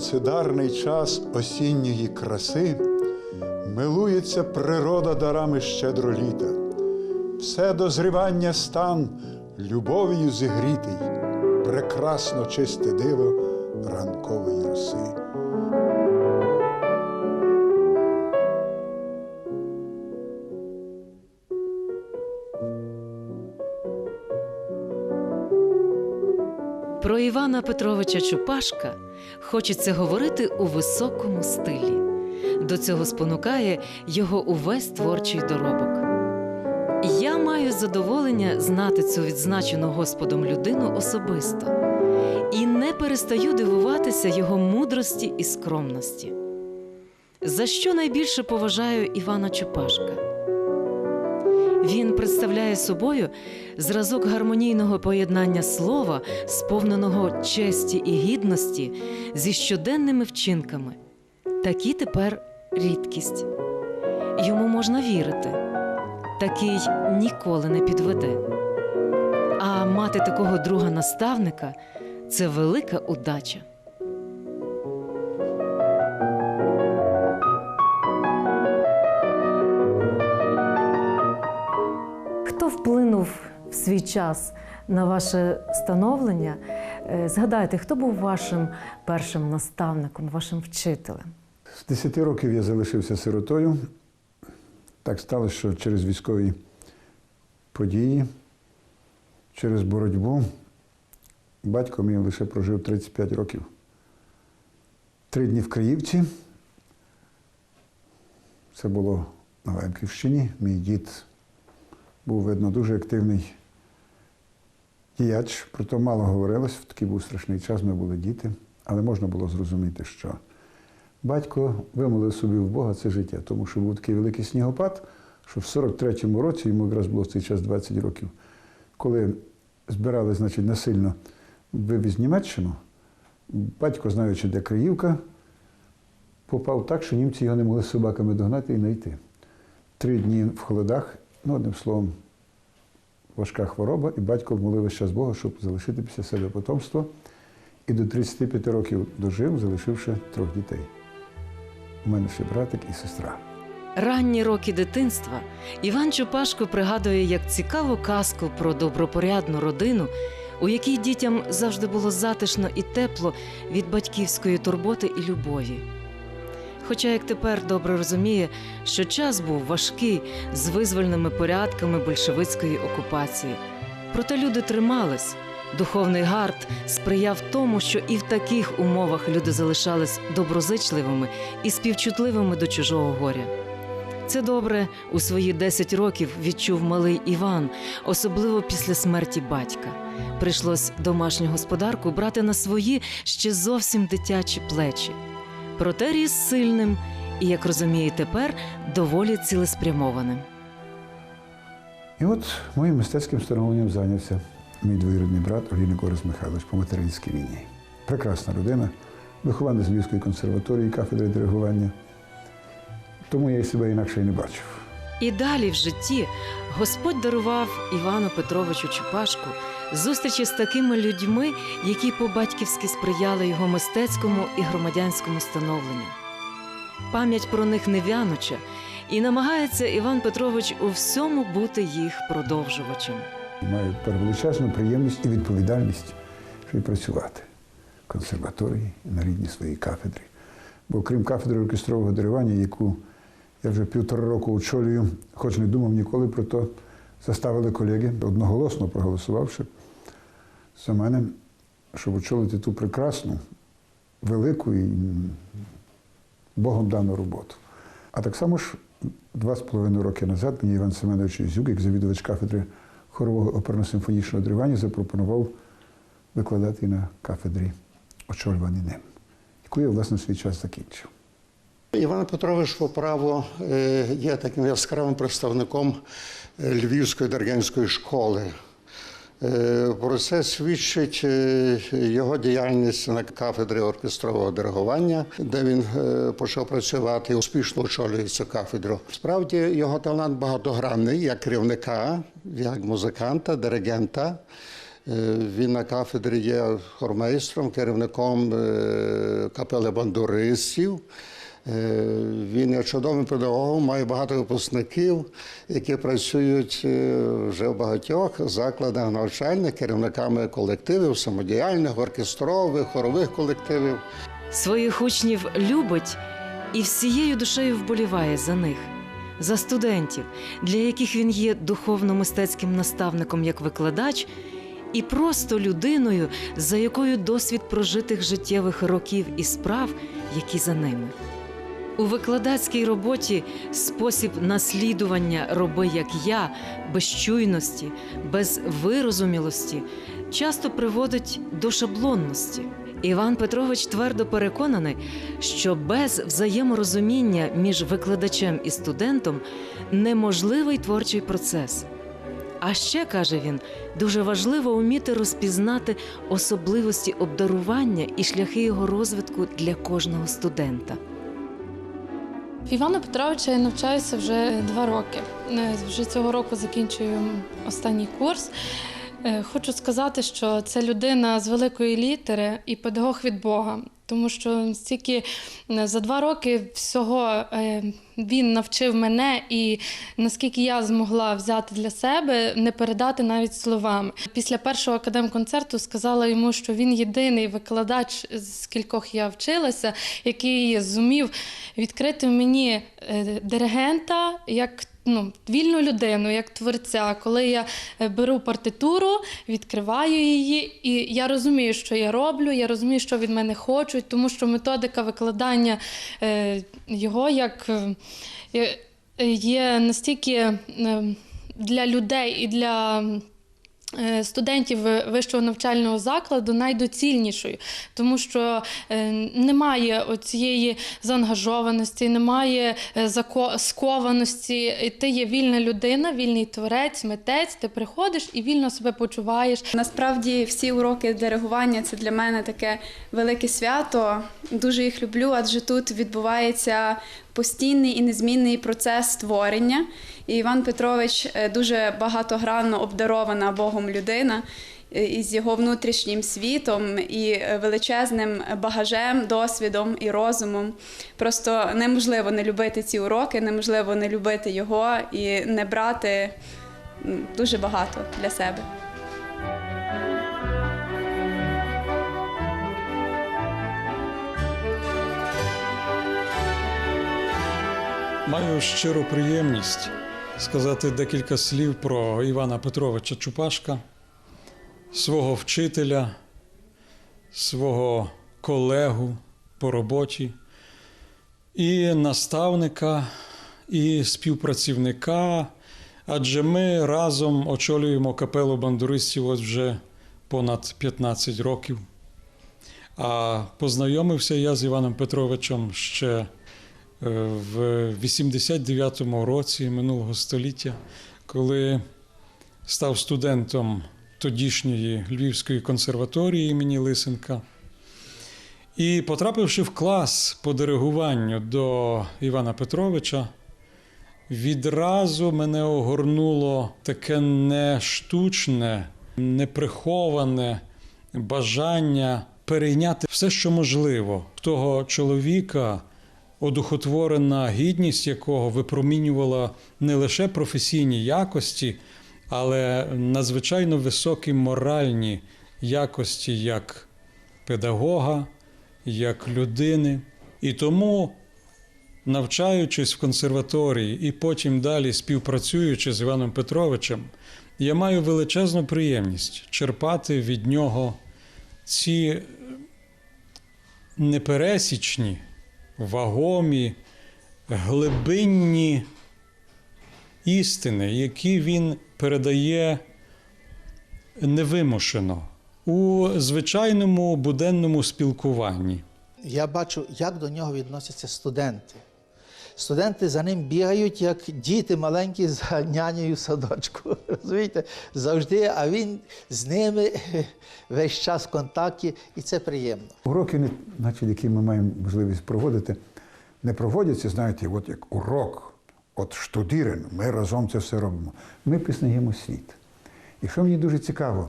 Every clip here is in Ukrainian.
У сонцедарний час осінньої краси милується природа дарами щедро літа, Все дозрівання стан любов'ю зігрітий, прекрасно чисте диво ранкової роси. Про Івана Петровича Чупашка хочеться говорити у високому стилі. До цього спонукає його увесь творчий доробок. Я маю задоволення знати цю відзначену Господом людину особисто і не перестаю дивуватися його мудрості і скромності. За що найбільше поважаю Івана Чупашка? Він представляє собою зразок гармонійного поєднання слова, сповненого честі і гідності зі щоденними вчинками. Такі тепер рідкість. Йому можна вірити. Такий ніколи не підведе. А мати такого друга наставника це велика удача. Вплинув в свій час на ваше становлення? Е, Згадайте, хто був вашим першим наставником, вашим вчителем? З 10 років я залишився сиротою. Так сталося, що через військові події, через боротьбу батько мій лише прожив 35 років. Три дні в Криївці. Це було на Лемківщині. Мій дід був, видно, дуже активний діяч, про то мало говорилось. В такий був страшний час, ми були діти, але можна було зрозуміти, що батько вимолив собі в Бога це життя, тому що був такий великий снігопад, що в 43-му році, йому якраз було в цей час 20 років, коли збирали, значить, насильно вивіз Німеччину, батько, знаючи, де Криївка, попав так, що німці його не могли з собаками догнати і знайти. Три дні в холодах, ну, одним словом, важка хвороба, і батько молив весь час Бога, щоб залишити після себе потомство. І до 35 років дожив, залишивши трьох дітей. У мене ще братик і сестра. Ранні роки дитинства Іван Чупашко пригадує як цікаву казку про добропорядну родину, у якій дітям завжди було затишно і тепло від батьківської турботи і любові. Хоча, як тепер добре розуміє, що час був важкий з визвольними порядками большевицької окупації. Проте люди тримались. Духовний гард сприяв тому, що і в таких умовах люди залишались доброзичливими і співчутливими до чужого горя. Це добре у свої 10 років відчув малий Іван, особливо після смерті батька. Прийшлось домашню господарку брати на свої ще зовсім дитячі плечі. Проте ріс сильним і, як розуміє тепер, доволі цілеспрямованим. І от моїм мистецьким становленням зайнявся мій двоюрідний брат Олійник Орес Михайлович по материнській війні. Прекрасна людина, вихований з Львівської консерваторії, кафедри диригування. Тому я і себе інакше і не бачив. І далі в житті Господь дарував Івану Петровичу Чупашку зустрічі з такими людьми, які по-батьківськи сприяли його мистецькому і громадянському становленню. Пам'ять про них не вянуча, і намагається Іван Петрович у всьому бути їх продовжувачем. Маю величезну приємність і відповідальність, що працювати в консерваторії на рідній своїй кафедрі. Бо крім кафедри оркестрового диригування, яку я вже півтора року очолюю, хоч не думав ніколи про то, заставили колеги, одноголосно проголосувавши за мене, щоб очолити ту прекрасну, велику і Богом дану роботу. А так само ж два з половиною роки назад мені Іван Семенович Ізюк, як завідувач кафедри хорового оперно-симфонічного диригування, запропонував викладати на кафедрі, очолюваний ним, яку я, власне, свій час закінчив. Іван Петрович по праву е, є таким яскравим представником Львівської диригентської школи. Про це свідчить е, його діяльність на кафедрі оркестрового диригування, де він е, почав працювати успішно очолює цю кафедру. Справді його талант багатогранний як керівника, як музиканта, диригента. Е, Він на кафедрі є хормейстром, керівником капели бандуристів. Е, Він є чудовим педагогом, має багато випускників, які працюють е, вже в багатьох закладах навчальних, керівниками колективів, самодіяльних, оркестрових, хорових колективів. Своїх учнів любить і всією душею вболіває за них, за студентів, для яких він є духовно-мистецьким наставником як викладач, і просто людиною, за якою досвід прожитих життєвих років і справ, які за ними. У викладацькій роботі спосіб наслідування роби як я, без чуйності, без вирозумілості часто приводить до шаблонності. Іван Петрович твердо переконаний, що без взаєморозуміння між викладачем і студентом неможливий творчий процес. А ще каже він, дуже важливо вміти розпізнати особливості обдарування і шляхи його розвитку для кожного студента. В Івана Петровича я навчаюся вже два роки. Е, Вже цього року закінчую останній курс. Е, Хочу сказати, що це людина з великої літери і педагог від Бога. Тому що стільки е, за два роки всього е, він навчив мене, і наскільки я змогла взяти для себе, не передати навіть словами. Після першого академконцерту сказала йому, що він єдиний викладач, з кількох я вчилася, який зумів відкрити в мені е, диригента як ну, вільну людину, як творця. Коли я е, беру партитуру, відкриваю її, і я розумію, що я роблю, я розумію, що від мене хочуть, тому що методика викладання е, його як е, є- є настільки е, для людей і для. Е, Студентів вищого навчального закладу найдоцільнішою, тому що е, немає оцієї заангажованості, немає е, скованості. Ти є вільна людина, вільний творець, митець. Ти приходиш і вільно себе почуваєш. Насправді всі уроки диригування це для мене таке велике свято. Дуже їх люблю, адже тут відбувається постійний і незмінний процес створення. І Іван Петрович е, дуже багатогранно обдарована Богом людина. е, Із його внутрішнім світом і е, величезним багажем, досвідом і розумом. Просто неможливо не любити ці уроки, неможливо не любити його і не брати дуже багато для себе. Маю щиру приємність сказати декілька слів про Івана Петровича Чупашка, свого вчителя, свого колегу по роботі, і наставника, і співпрацівника. Адже ми разом очолюємо капелу бандуристів ось вже понад 15 років. А познайомився я з Іваном Петровичем ще в 89-му році минулого століття, коли став студентом тодішньої Львівської консерваторії імені Лисенка. І потрапивши в клас по диригуванню до Івана Петровича, відразу мене огорнуло таке не штучне, неприховане бажання перейняти все, що можливо, того чоловіка, одухотворена гідність якого випромінювала не лише професійні якості, але надзвичайно високі моральні якості як педагога, як людини. І тому, навчаючись в консерваторії і потім далі співпрацюючи з Іваном Петровичем, я маю величезну приємність черпати від нього ці непересічні, вагомі, глибинні істини, які він передає невимушено у звичайному буденному спілкуванні. Я бачу, як до нього відносяться студенти. Студенти за ним бігають, як діти маленькі за нянею садочку. Розумієте? Завжди, а він з ними весь час в контакті, і це приємно. Уроки, значить, які ми маємо можливість проводити, не проводяться, знаєте, от як урок, от штудірен, ми разом це все робимо. Ми пізнаємо світ. І що мені дуже цікаво,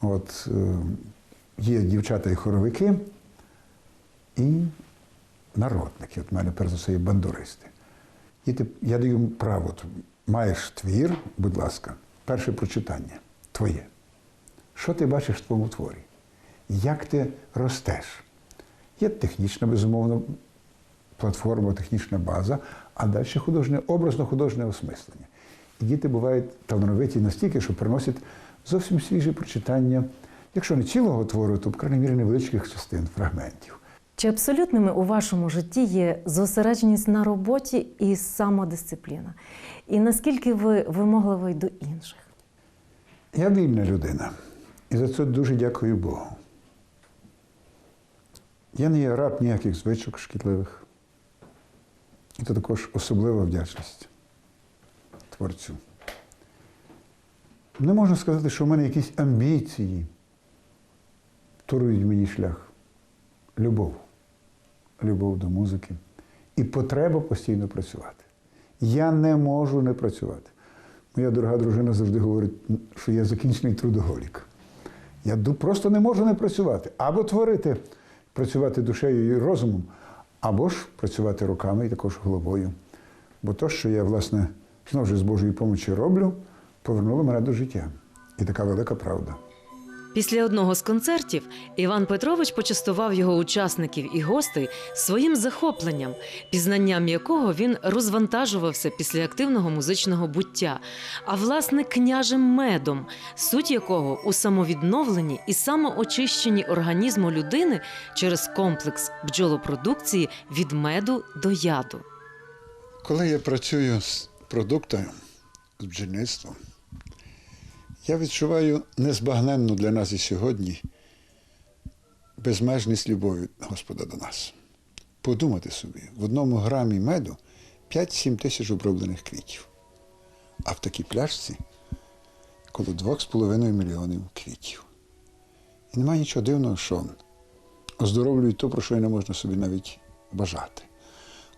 От, е, є дівчата і хоровики, і народники. От в мене перш за все є бандуристи. І ти, я даю право. Маєш твір, будь ласка, перше прочитання твоє. Що ти бачиш в твоєму творі? Як ти ростеш? Є технічна, безумовно, платформа, технічна база, а далі художнє, образно-художнє осмислення. І діти бувають талановиті настільки, що приносять зовсім свіже прочитання, якщо не цілого твору, то, в крайній мірі, невеличких частин, фрагментів. Чи абсолютними у вашому житті є зосередженість на роботі і самодисципліна? І наскільки ви вимогливий до інших? Я вільна людина. І за це дуже дякую Богу. Я не є раб ніяких звичок шкідливих. І це також особлива вдячність творцю. Не можна сказати, що в мене якісь амбіції турують мені шлях. Любов. Любов до музики. І потреба постійно працювати. Я не можу не працювати. Моя дорога дружина завжди говорить, що я закінчений трудоголік. Я просто не можу не працювати. Або творити, працювати душею і розумом, або ж працювати руками і також головою. Бо то, що я, власне, знову ж з Божої помочі роблю, повернуло мене до життя. І така велика правда. Після одного з концертів Іван Петрович почастував його учасників і гостей своїм захопленням, пізнанням якого він розвантажувався після активного музичного буття, а власне княжим медом, суть якого у самовідновленні і самоочищенні організму людини через комплекс бджолопродукції від меду до яду. Коли я працюю з продуктами, з бджільництвом, я відчуваю незбагненну для нас і сьогодні безмежність любові Господа до нас. Подумати собі, в одному грамі меду 5-7 тисяч оброблених квітів, а в такій пляшці коло 2,5 мільйонів квітів. І немає нічого дивного, що оздоровлюють то, про що і не можна собі навіть бажати.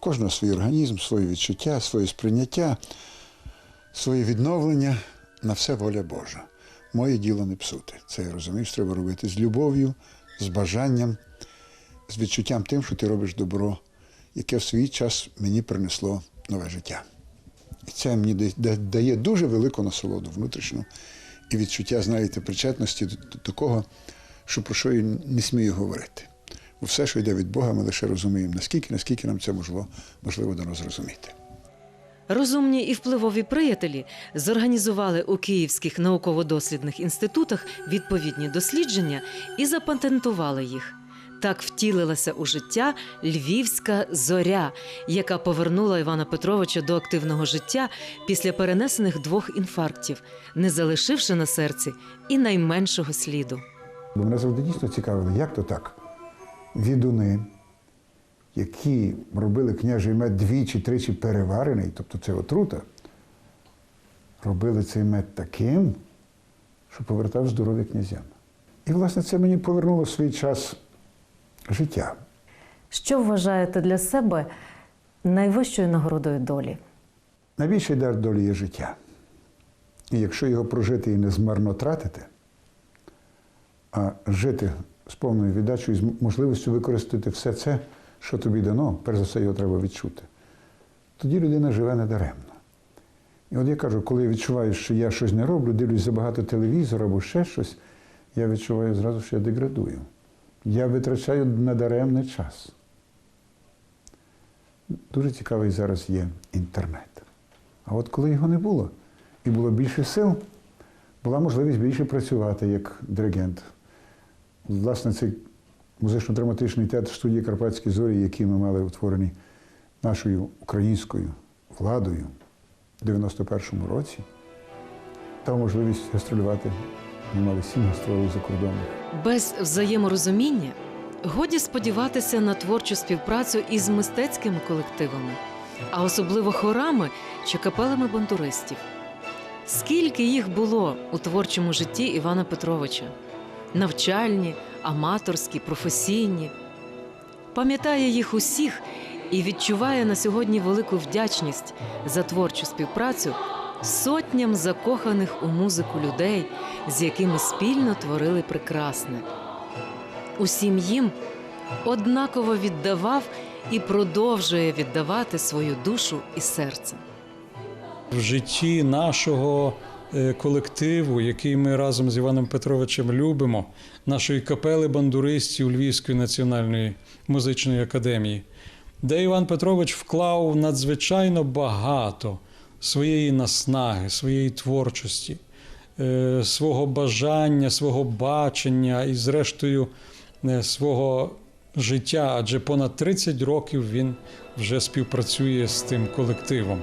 Кожного свій організм, свої відчуття, своє сприйняття, своє відновлення на все воля Божа. Моє діло не псути. Це я розумію, що треба робити з любов'ю, з бажанням, з відчуттям тим, що ти робиш добро, яке в свій час мені принесло нове життя. І це мені да- да- дає дуже велику насолоду внутрішню і відчуття, знаєте, причетності до такого, що про що я не смію говорити. Бо все, що йде від Бога, ми лише розуміємо, наскільки, наскільки нам це можливо, можливо дано зрозуміти. Розумні і впливові приятелі зорганізували у київських науково-дослідних інститутах відповідні дослідження і запатентували їх. Так втілилася у життя львівська зоря, яка повернула Івана Петровича до активного життя після перенесених двох інфарктів, не залишивши на серці і найменшого сліду. Мене завжди дійсно цікавило, як то так? Відуни, які робили княжий мед двічі, тричі переварений, тобто це отрута, робили цей мед таким, що повертав здоров'я князям. І, власне, це мені повернуло в свій час життя. Що вважаєте для себе найвищою нагородою долі? Найбільший дар долі є життя. І якщо його прожити і не змарнотратити, а жити з повною віддачею і з можливістю використати все це, що тобі дано, перш за все його треба відчути, тоді людина живе недаремно. І от я кажу, коли я відчуваю, що я щось не роблю, дивлюсь забагато телевізора або ще щось, я відчуваю зразу, що я деградую. Я витрачаю надаремний час. Дуже цікавий зараз є інтернет. А от коли його не було, і було більше сил, була можливість більше працювати як диригент. Власне, цей музично-драматичний театр студії Карпатські зорі, який ми мали утворений нашою українською владою в 91-му році, дав можливість гастролювати. Ми мали сім гастролей за кордоном. Без взаєморозуміння годі сподіватися на творчу співпрацю із мистецькими колективами, а особливо хорами чи капелами бандуристів. Скільки їх було у творчому житті Івана Петровича? Навчальні, аматорські, професійні. Пам'ятає їх усіх і відчуває на сьогодні велику вдячність за творчу співпрацю сотням закоханих у музику людей, з якими спільно творили прекрасне. Усім їм однаково віддавав і продовжує віддавати свою душу і серце. в житті нашого колективу, який ми разом з Іваном Петровичем любимо, нашої капели бандуристів Львівської національної музичної академії, де Іван Петрович вклав надзвичайно багато своєї наснаги, своєї творчості, е, свого бажання, свого бачення і, зрештою, е, свого життя, адже понад 30 років він вже співпрацює з тим колективом.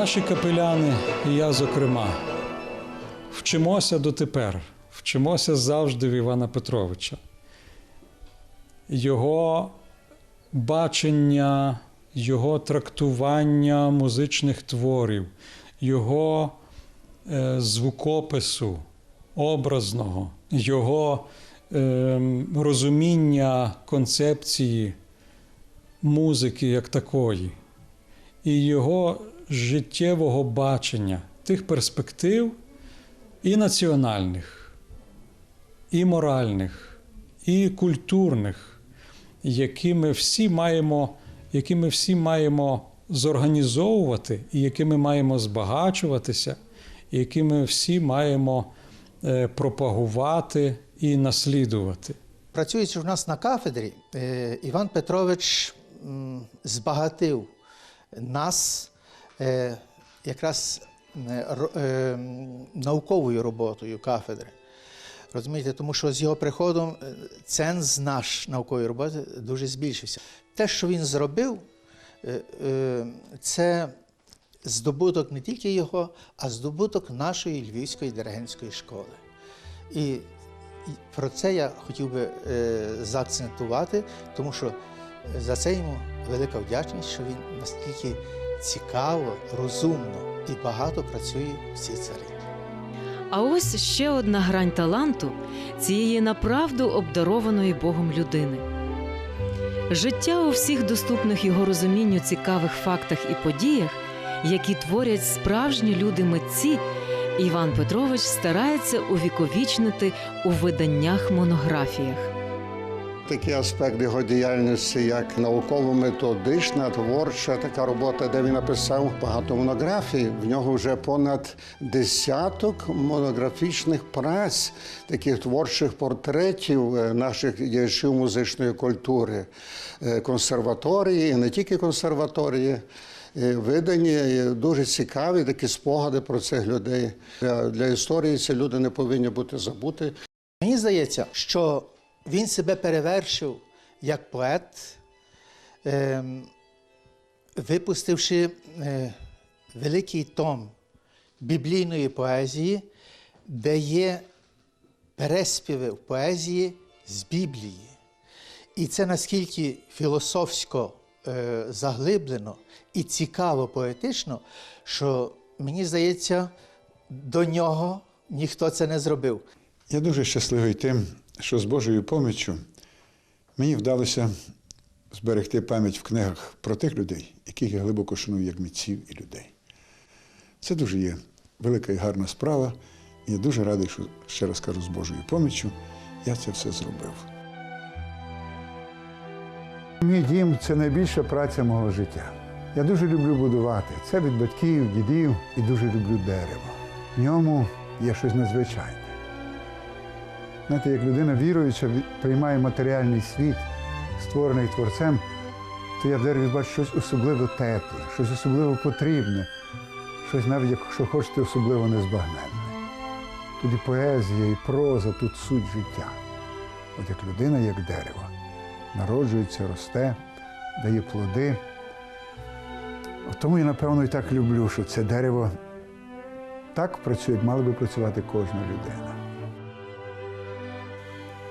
Наші капеляни, і я, зокрема, вчимося дотепер, вчимося завжди в Івана Петровича. Його бачення, його трактування музичних творів, його е, звукопису образного, його е, розуміння концепції музики як такої. І його життєвого бачення тих перспектив і національних, і моральних, і культурних, які ми всі маємо, які ми всі маємо зорганізовувати, і якими маємо збагачуватися, і які ми всі маємо е, пропагувати і наслідувати. Працюючи в нас на кафедрі, е, Іван Петрович збагатив нас якраз е, ро- е, м, науковою роботою кафедри. Розумієте, тому що з його приходом е, ценз наш наукової роботи дуже збільшився. Те, що він зробив, е, е, це здобуток не тільки його, а здобуток нашої Львівської диригентської школи. І про це я хотів би е, заакцентувати, тому що за це йому велика вдячність, що він настільки цікаво, розумно і багато працює в цій царині. А ось ще одна грань таланту цієї направду обдарованої Богом людини. Життя у всіх доступних його розумінню цікавих фактах і подіях, які творять справжні люди митці, Іван Петрович старається увіковічнити у виданнях монографіях. Такий аспект його діяльності, як науково-методична, творча така робота, де він написав багато монографій. В нього вже понад десяток монографічних праць, таких творчих портретів е, наших діячів музичної культури, Е, консерваторії, і не тільки консерваторії. е, Видані дуже цікаві такі спогади про цих людей. Для, для історії ці люди не повинні бути забуті. Мені здається, що він себе перевершив як поет, ем, випустивши е, великий том біблійної поезії, де є переспіви в поезії з Біблії. І це наскільки філософсько е, заглиблено і цікаво поетично, що мені здається, до нього ніхто це не зробив. Я дуже щасливий тим, що з Божою поміччю мені вдалося зберегти пам'ять в книгах про тих людей, яких я глибоко шаную як митців і людей. Це дуже є велика і гарна справа. Я дуже радий, що ще раз кажу, з Божою поміччю я це все зробив. Мій дім це найбільша праця мого життя. Я дуже люблю будувати. Це від батьків, дідів і дуже люблю дерево. В ньому є щось надзвичайне. Знаєте, як людина віруюча приймає матеріальний світ, створений творцем, то я в дереві бачу щось особливо тепле, щось особливо потрібне, щось навіть, якщо хочете, особливо незбагненне. Тут і поезія, і проза, тут суть життя. От як людина, як дерево, народжується, росте, дає плоди. От тому я, напевно, і так люблю, що це дерево так працює, як мала би працювати кожна людина.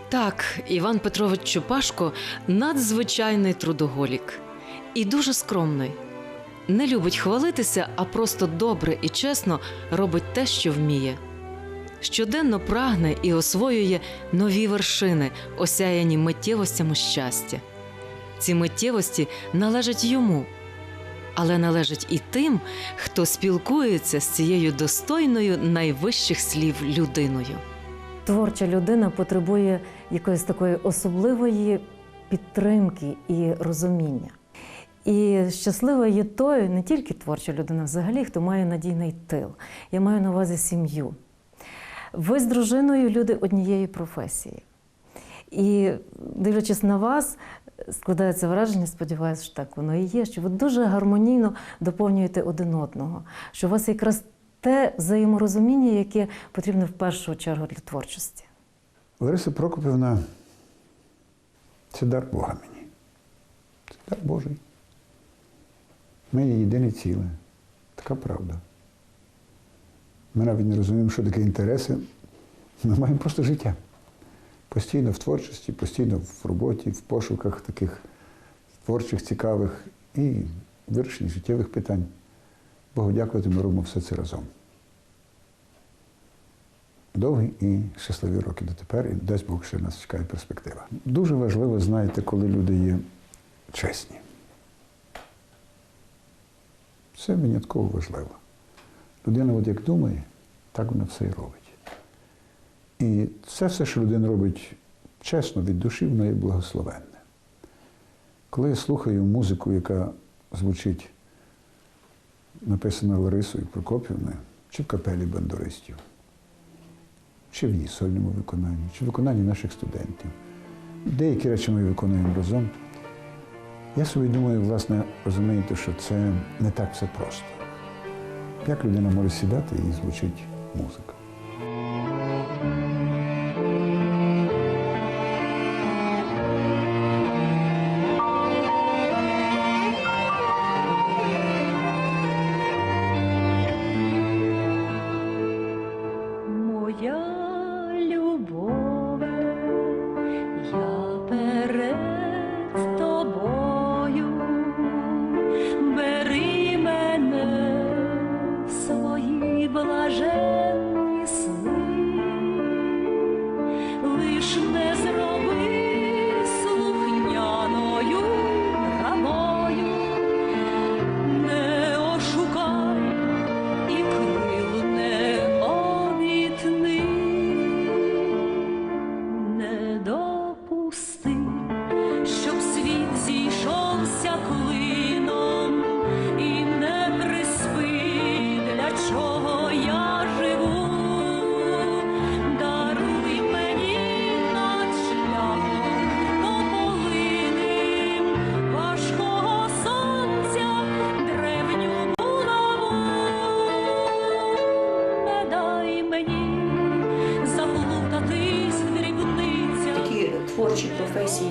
Так, Іван Петрович Чупашко надзвичайний трудоголік і дуже скромний. не любить хвалитися, а просто добре і чесно робить те, що вміє. Щоденно прагне і освоює нові вершини, осяяні миттєвостями щастя. Ці миттєвості належать йому, але належать і тим, хто спілкується з цією достойною найвищих слів людиною. Творча людина потребує якоїсь такої особливої підтримки і розуміння. І щаслива є той, не тільки творча людина, взагалі, хто має надійний тил. Я маю на увазі сім'ю. Ви з дружиною люди однієї професії. І дивлячись на вас, складається враження, сподіваюся, що так воно і є, що ви дуже гармонійно доповнюєте один одного, що у вас якраз те взаєморозуміння, яке потрібне в першу чергу для творчості. Лариса Прокопівна це дар Бога мені. Це дар Божий. Ми є єдине ціле. Така правда. Ми навіть не розуміємо, що таке інтереси. Ми маємо просто життя. Постійно в творчості, постійно в роботі, в пошуках таких творчих, цікавих і вирішенні життєвих питань. Богу дякувати, ми робимо все це разом. Довгі і щасливі роки дотепер, і дасть Бог, ще нас чекає перспектива. Дуже важливо, знаєте, коли люди є чесні. Це винятково важливо. Людина, от як думає, так вона все і робить. І це все, що людина робить чесно, від душі, воно є благословенне. Коли я слухаю музику, яка звучить, написана Ларисою Прокопівною, чи в капелі бандуристів, чи в її сольному виконанні, чи в виконанні наших студентів. Деякі речі ми виконуємо разом. Я собі думаю, власне, розумієте, що це не так все просто. Як людина може сідати і звучить музика?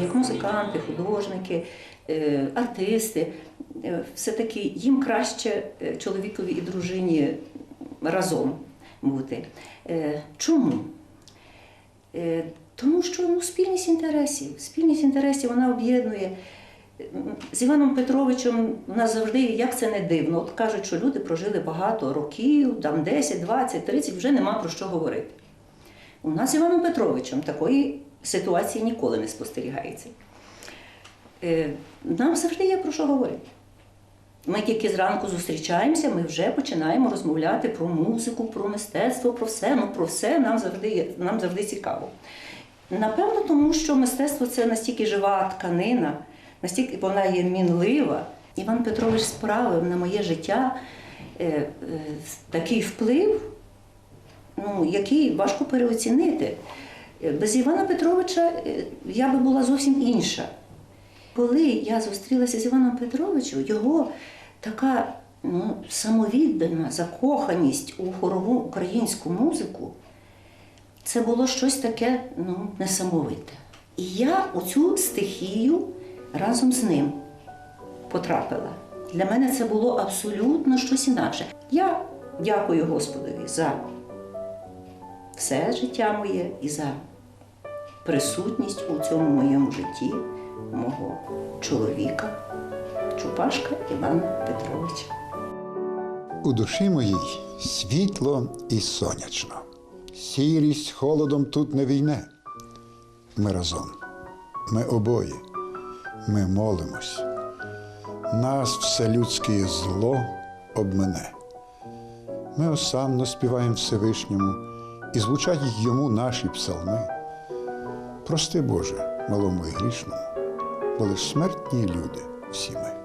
Як музиканти, художники, е, артисти, е, все-таки їм краще е, чоловікові і дружині разом бути. Чому? Тому що ну, спільність інтересів. Спільність інтересів вона об'єднує. З Іваном Петровичем нас завжди, як це не дивно, от кажуть, що люди прожили багато років, там 10, 20, 30, вже нема про що говорити. У нас з Іваном Петровичем такої ситуації ніколи не спостерігається. Е, Нам завжди є про що говорити. Ми тільки зранку зустрічаємося, ми вже починаємо розмовляти про музику, про мистецтво, про все. Ну про все нам завжди, нам завжди цікаво. Напевно, тому що мистецтво це настільки жива тканина, настільки вона є мінлива. Іван Петрович справив на моє життя е, е, такий вплив, ну, який важко переоцінити. Е, Без Івана Петровича е, я би була зовсім інша. Коли я зустрілася з Іваном Петровичем, його така ну, самовіддана закоханість у хорову українську музику, це було щось таке ну, несамовите. І я у цю стихію разом з ним потрапила. Для мене це було абсолютно щось інакше. Я дякую Господові за все життя моє і за присутність у цьому моєму житті мого чоловіка, Чупашка Іван Петрович. У душі моїй світло і сонячно. Сірість холодом тут не війне. Ми разом, ми обоє, ми молимось. Нас все людське зло обмене. Ми осанно співаємо Всевишньому і звучать йому наші псалми. Прости, Боже, малому і грішному, бо лиш смертні люди всі ми.